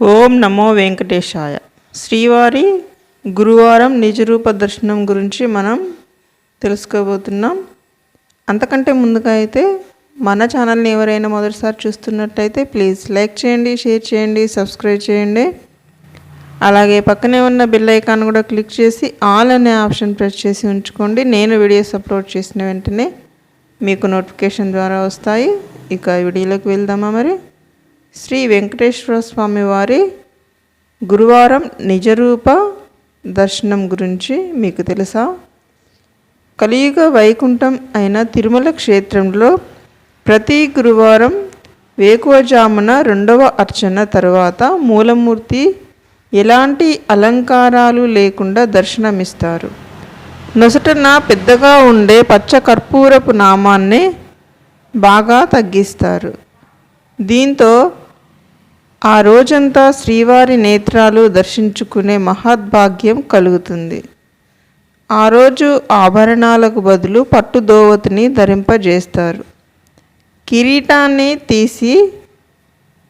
ఓం నమో వెంకటేశాయ. శ్రీవారి గురువారం నిజరూప దర్శనం గురించి మనం తెలుసుకోబోతున్నాం. అంతకంటే ముందుగా అయితే మన ఛానల్ని ఎవరైనా మొదటిసారి చూస్తున్నట్టయితే ప్లీజ్ లైక్ చేయండి షేర్ చేయండి సబ్స్క్రైబ్ చేయండి. అలాగే పక్కనే ఉన్న బెల్ ఐకాన్ కూడా క్లిక్ చేసి ఆల్ అనే ఆప్షన్ ప్రెస్ చేసి ఉంచుకోండి. నేను వీడియోస్ అప్లోడ్ చేసిన వెంటనే మీకు నోటిఫికేషన్ ద్వారా వస్తాయి. ఇక వీడియోలోకి వెళ్దామా మరి? శ్రీ వెంకటేశ్వర స్వామి వారి గురువారం నిజరూప దర్శనం గురించి మీకు తెలుసా? కలియుగ వైకుంఠం అయిన తిరుమల క్షేత్రంలో ప్రతి గురువారం వేకువజామున రెండవ అర్చన తర్వాత మూలమూర్తి ఎలాంటి అలంకారాలు లేకుండా దర్శనమిస్తారు. నొసటన పెద్దగా ఉండే పచ్చ కర్పూరపు నామాన్ని బాగా తగ్గిస్తారు. దీంతో ఆ రోజంతా శ్రీవారి నేత్రాలు దర్శించుకునే మహద్భాగ్యం కలుగుతుంది. ఆ రోజు ఆభరణాలకు బదులు పట్టు దోవతిని ధరింపజేస్తారు. కిరీటాన్ని తీసి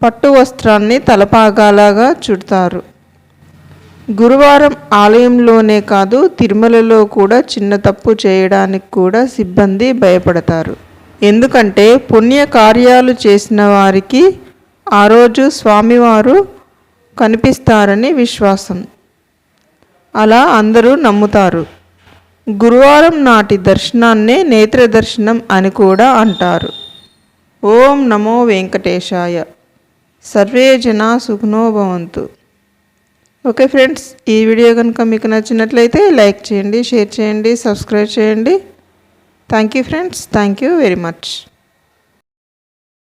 పట్టు వస్త్రాన్ని తలపాగాలాగా చుడతారు. గురువారం ఆలయంలోనే కాదు తిరుమలలో కూడా చిన్న తప్పు చేయడానికి కూడా సిబ్బంది భయపడతారు. ఎందుకంటే పుణ్య కార్యాలు చేసిన వారికి ఆ రోజు స్వామివారు కనిపిస్తారని విశ్వాసం. అలా అందరూ నమ్ముతారు. గురువారం నాటి దర్శనాన్నే నేత్ర దర్శనం అని కూడా అంటారు. ఓం నమో వెంకటేశాయ. సర్వే జనా సుఖనో భవంతు. ఓకే ఫ్రెండ్స్ ఈ వీడియో కనుక మీకు నచ్చినట్లయితే లైక్ చేయండి షేర్ చేయండి సబ్స్క్రైబ్ చేయండి. Thank you friends thank you very much.